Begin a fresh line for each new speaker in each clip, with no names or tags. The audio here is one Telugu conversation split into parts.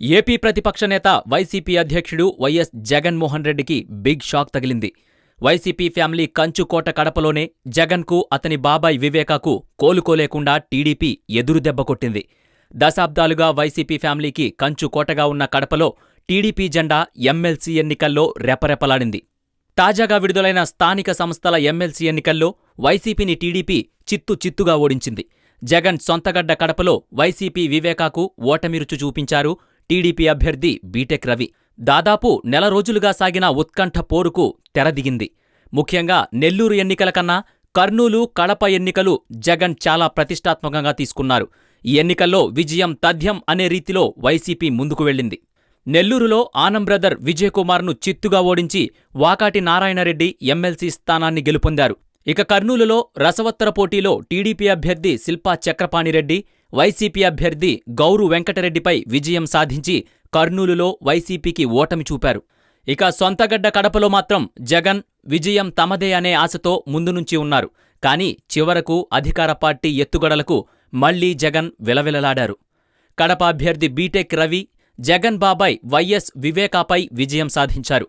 ఏపీ ప్రతిపక్ష నేత వైసీపీ అధ్యక్షుడు వైఎస్ జగన్మోహన్ రెడ్డికి బిగ్ షాక్ తగిలింది. వైసీపీ ఫ్యామిలీ కంచుకోట కడపలోనే జగన్కు అతని బాబాయ్ వివేకాకు కోలుకోలేకుండా టీడీపీ ఎదురుదెబ్బ కొట్టింది. దశాబ్దాలుగా వైసీపీ ఫ్యామిలీకి కంచుకోటగా ఉన్న కడపలో టీడీపీ జెండా ఎమ్మెల్సీ ఎన్నికల్లో రెపరెపలాడింది. తాజాగా విడుదలైన స్థానిక సంస్థల ఎమ్మెల్సీ ఎన్నికల్లో వైసీపీని టీడీపీ చిత్తు చిత్తుగా ఓడించింది. జగన్ సొంతగడ్డ కడపలో వైసీపీ వివేకాకు ఓటమిరుచు చూపించారు టీడీపీ అభ్యర్థి బీటెక్ రవి. దాదాపు నెల రోజులుగా సాగిన ఉత్కంఠ పోరుకు తెరదిగింది. ముఖ్యంగా నెల్లూరు ఎన్నికల కన్నా కర్నూలు కడప ఎన్నికలు జగన్ చాలా ప్రతిష్టాత్మకంగా తీసుకున్నారు. ఈ ఎన్నికల్లో విజయం తథ్యం అనే రీతిలో వైసీపీ ముందుకు వెళ్ళింది. నెల్లూరులో ఆనం బ్రదర్ విజయకుమార్ను చిత్తుగా ఓడించి వాకాటి నారాయణరెడ్డి ఎమ్మెల్సీ స్థానాన్ని గెలుపొందారు. ఇక కర్నూలులో రసవత్తర పోటీలో టీడీపీ అభ్యర్థి శిల్పా చక్రపాణిరెడ్డి వైసీపీ అభ్యర్థి గౌరు వెంకటరెడ్డిపై విజయం సాధించి కర్నూలులో వైసీపీకి ఓటమి చూపారు. ఇక సొంతగడ్డ కడపలో మాత్రం జగన్ విజయం తమదే అనే ఆశతో ముందునుంచి ఉన్నారు. కానీ చివరకు అధికార పార్టీ ఎత్తుగడలకు మళ్ళీ జగన్ విలవిలలాడారు. కడప అభ్యర్థి బీటెక్ రవి జగన్ బాబాయ్ వైఎస్ వివేకాపై విజయం సాధించారు.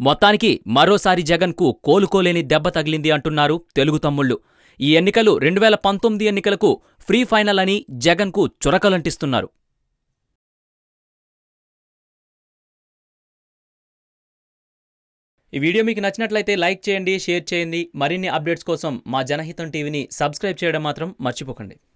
మొత్తానికి మరోసారి జగన్కు కోలుకోలేని దెబ్బ తగిలింది అంటున్నారు తెలుగు తమ్ముళ్ళు ఈ ఎన్నికలు రెండు వేల పంతొమ్మిది ఎన్నికలకు ఫ్రీ ఫైనల్ అని జగన్కు చురకలంటిస్తున్నారు. ఈ వీడియో మీకు నచ్చినట్లయితే లైక్ చేయండి షేర్ చేయండి. మరిన్ని అప్డేట్స్ కోసం మా జనహితం టీవీని సబ్స్క్రైబ్ చేయడం మాత్రం మర్చిపోకండి.